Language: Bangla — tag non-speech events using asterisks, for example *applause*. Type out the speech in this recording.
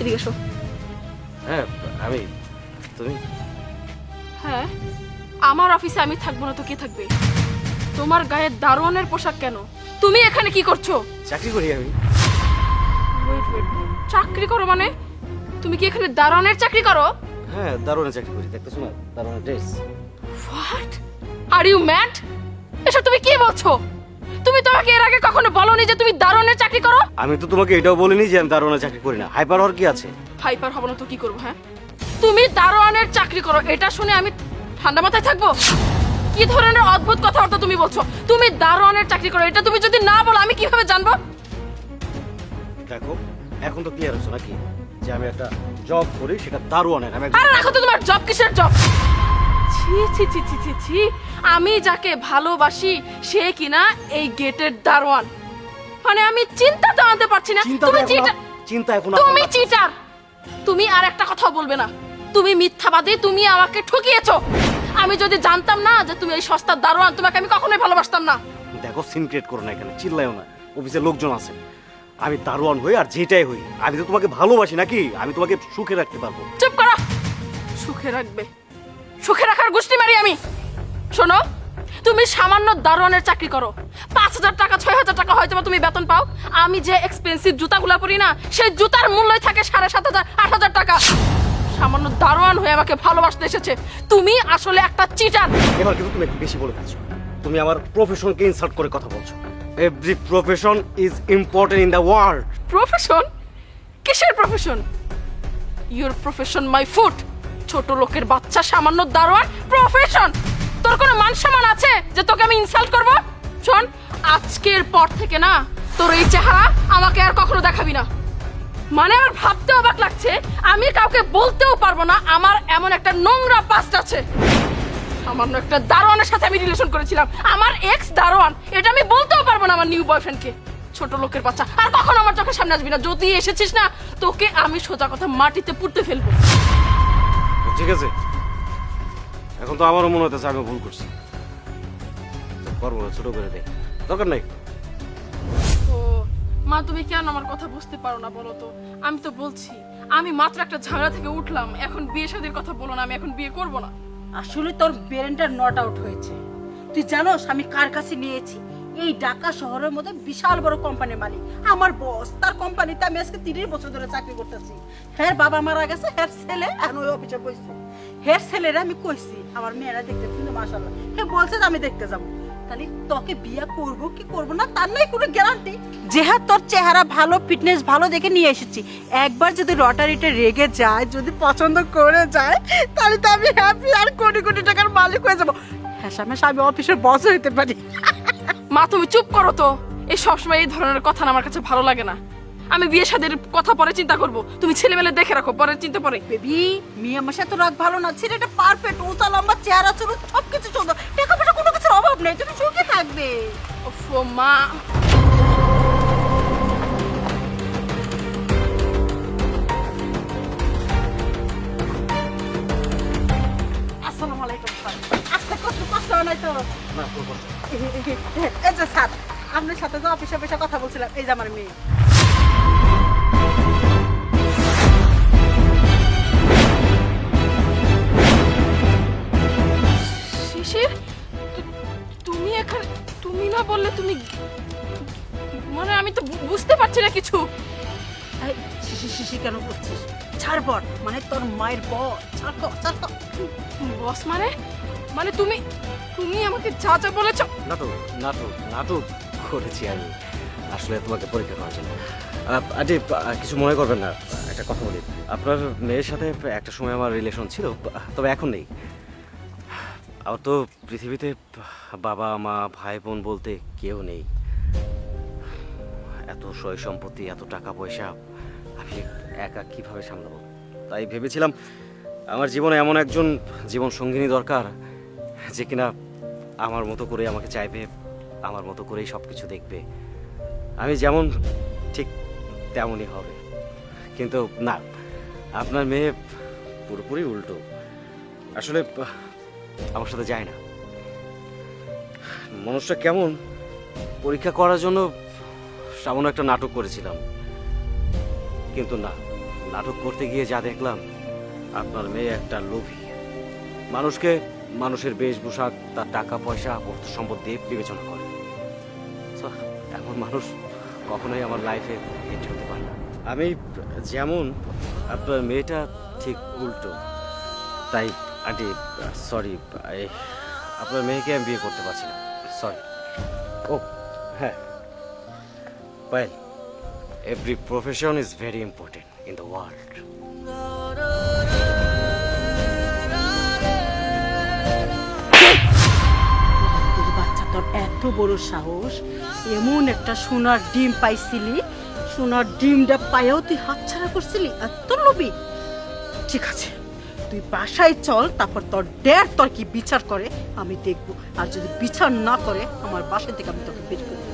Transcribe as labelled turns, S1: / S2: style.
S1: এদিকে এসো।
S2: হ্যাঁ আমি তুমি?
S1: হ্যাঁ আমার অফিসে আমি থাকব না তো কে থাকবে? তোমার গায়ে দারোয়ানের পোশাক কেন? তুমি এখানে কি করছ?
S2: চাকরি করি আমি।
S1: চাকরি করো মানে? তুমি কি এখানে দারোয়ানের চাকরি করো?
S2: হ্যাঁ দারুণে চাকরি করি দেখতেছো না? দারুণের dress.
S1: What are you mad এসব তুমি কি বলছো? তুমি তোমাকে এর আগে কখনো বলনি যে তুমি দারোয়ানের চাকরি করো?
S2: আমি তো তোমাকে এটাও বলিনি যে আমি দারুণে চাকরি করি না। হাইপার হওয়ার কি আছে?
S1: হাইপার হব না তো কি করব হ্যাঁ? তুমি দারোয়ানের চাকরি করো এটা শুনে আমি ঠান্ডা মাথায় থাকব? কি ধরনের অদ্ভুত কথাবার্তা তুমি বলছো? তুমি দারোয়ানের চাকরি করো এটা তুমি যদি না বলো আমি কীভাবে জানব?
S2: দেখো এখন তো ক্লিয়ার হচ্ছে নাকি? যে আমি একটা জব করি সেটা দারুণের আমি একজন-
S1: আরে রাখো তো তোমার জব কিসের জব ছি ছি ছি ছি ছি ছি। আমি যাকে ভালোবাসি সে কিনা এই গেটের দারোয়ান। মানে আমি চিন্তা তো আনতে পারছি না।
S2: চিন্তা
S1: তুমি
S2: তো এখন
S1: চিটা
S2: চিন্তা এখন
S1: তুমি চিটার। তুমি আর একটা কথা বলবে না। তুমি মিথ্যাবাদী তুমি আমাকে ঠকিয়েছো। আমি যদি জানতাম না যে তুমি এই সস্তার দারোয়ান তোমাকে আমি কখনোই ভালোবাসতাম না।
S2: দেখো সিন ক্রিয়েট করো না এখানে চিল্লাইও না। অফিসে লোকজন আছে। আমি দারোয়ান হই আর যেটাই হই। আমি তো তোমাকে ভালোবাসি নাকি? আমি তোমাকে সুখে রাখতে পারব।
S1: চুপ করো। সুখে রাখবে। সুখে রাখার গোষ্ঠী মারি আমি। শোনো তুমি সামান্য দারোয়ানের চাকরি করো। পাঁচ হাজার টাকা ছয় হাজার টাকা হয়তো তুমি বেতন পাও। আমি যে এক্সপেন্সিভ জুতাগুলো পরি না সেই জুতার মূল্যই থাকে সাড়ে সাত হাজার আট হাজার টাকা। সামান্য দারোয়ান হয়ে আমাকে ভালোবাসতে এসেছে। তুমি আসলে একটা চিটার
S2: এবার কিন্তু তুমি একটু বেশি বলে ফেলছো। তুমি আমার প্রফেশনকে ইনসাল্ট করে কথা বলছো। Every profession is important in the world
S1: profession কিসের profession your profession my food ছোট লোকের বাচ্চা, সামান্য দারোয়ান প্রফেশন তোর কোনো মান সম্মান আছে যে তোকে আমি ইনসাল্ট করব? শোন, আজকের পর থেকে না, তোর এই চেহারা আমাকে আর কখনো দেখাবি না। মানে আমার ভাবতে অবাক লাগছে, আমি কাউকে বলতেও পারব না, আমার এমন একটা নোংরা পাস্ট আছে। সামান্য একটা দারোয়ানের সাথে আমি রিলেশন করেছিলাম। আমার এক্স দারোয়ান, এটা আমি বলতেও পারব না আমার নিউ বয়ফ্রেন্ডকে ছোট লোকের বাচ্চা, আর কখনো আমার চোখের সামনে আসবি না। যদি এসেছিস না, তোকে আমি সোজা কথা মাটিতে পুঁততে ফেলব।
S2: ঠিক আছে? এখন তো আমারও মনে হতেছে আমি ভুল করছি। তো করব না, ছোট করে দে দরকার নাই?
S1: ও মা তুমি কেন আমার কথা বুঝতে পারো না বলো তো? আমি তো বলছি আমি মাত্র একটা ঝামেলা থেকে উঠলাম। এখন বিয়ে শাদীর কথা বলো না আমি এখন বিয়ে করব না।
S3: আসলে তোর ব্রেনটা নট আউট হয়েছে। তুই জানোস আমি কার কাছে নিয়েছি? এই ঢাকা শহরের মধ্যে বিশাল বড় কোম্পানির মালিক। আমার বস তার কোম্পানিতে আমি আজকে তিরিশ বছর ধরে চাকরি করতেছি। হ্যাঁ বাবা মারা গেছে হ্যাঁ ছেলে এখন ওই অফিসে বসছে হ্যাঁ ছেলেরা আমি কইছি, আমার মেয়েরা দেখতে কিন্তু মাসাল্লাহ হ্যাঁ বলছে যে আমি দেখতে যাব। তাহলে তোকে বিয়ে করব কি করব না, তার নাই কোনো গ্যারান্টি যেহাত তোর চেহারা ভালো ফিটনেস ভালো দেখে নিয়ে এসেছি, একবার যদি লটারিটা রেগে যায়, যদি পছন্দ করে যায়, তাহলে তো আমি হ্যাপি আর কোটি কোটি টাকার মালিক হয়ে যাব। হ্যাঁ সামনে আমি অফিসের বস হইতে পারি। *laughs*
S1: মা তুমি চুপ করো তো। এই সবসময় এই ধরনের কথা আমার কাছে ভালো লাগে না। আমি বিয়ে সাদের কথা পরে চিন্তা করব। তুমি ছেলেমেলে দেখে রাখো পরে চিন্তা পরে।
S3: বেবি মেয়ে আমার সাথে রাত ভালো না। ছেলেটা পারফেক্ট উঁচা লম্বা চেহারা ছিল সব কিছু সুন্দর। টাকা পয়সা কোনো কিছুর অভাব নেই তুমি সুখে থাকবে।
S1: ও মা।
S3: নাই তো। *laughs* এই যে স্যার আপনার সাথে যে অফিসে বসে কথা বলছিলাম এই যে আমার মেয়ে।
S1: শিশির তুমি এখানে তুমি না বললে তুমি মানে আমি তো বুঝতে পারছি না কিছু।
S3: শিশি শিশি কেন করছিস? ছাড় বট মানে তোর মায়ের বস ছাড় তো ছাড় তো।
S1: বস মানে? মানে তুমি তুমি আমাকে যা যা বলেছ।
S2: নাটক নাটক নাটক করেছি আমি। আসলে তোমাকে পরীক্ষা করার জন্য। আহ, কিছু মনে করবেন না। একটা কথা বলি। আপনার মেয়ের সাথে একটা সময় আমার রিলেশন ছিল তবে এখন নেই। আমার তো পৃথিবীতে বাবা মা ভাই বোন বলতে কেউ নেই। এত সয় সম্পত্তি এত টাকা পয়সা আমি একা কীভাবে সামলাবো? তাই ভেবেছিলাম আমার জীবনে এমন একজন জীবন সঙ্গিনী দরকার যে কিনা আমার মতো করে আমাকে চাইবে, আমার মতো করেই সব কিছু দেখবে। আমি যেমন ঠিক তেমনই হবে। কিন্তু না, আপনার মেয়ে পুরোপুরি উল্টো। আসলে আমার সাথে যায় না। মানুষটা কেমন, পরীক্ষা করার জন্য সামান্য একটা নাটক করেছিলাম। কিন্তু না, নাটক করতে গিয়ে যা দেখলাম, আপনার মেয়ে একটা লোভী। মানুষকে মানুষের বেশভূষা, তার টাকা, পয়সা, অর্থ সম্পদ দিয়ে বিবেচনা করে। এমন মানুষ কখনোই আমার লাইফে হিট হতে পারে না। আমি যেমন, আপনার মেয়েটা ঠিক উল্টো। তাই, আন্টি সরি আপনার মেয়েকে আমি বিয়ে করতে পারছি না। সরি ও হ্যাঁ। Well every profession is very important in the world
S3: বড় সাহস। এমন একটা সোনার ডিম পাইছিলি, সোনার ডিমটা পায়েও তুই হাতছাড়া করছিলি তোর লোভি। ঠিক আছে, তুই বাসায় চল, তারপর তোর ড্যাড তোর কি বিচার করে, আমি দেখব। আর যদি বিচার না করে, আমার বাসা থেকে আমি তোকে বের করে দেবো।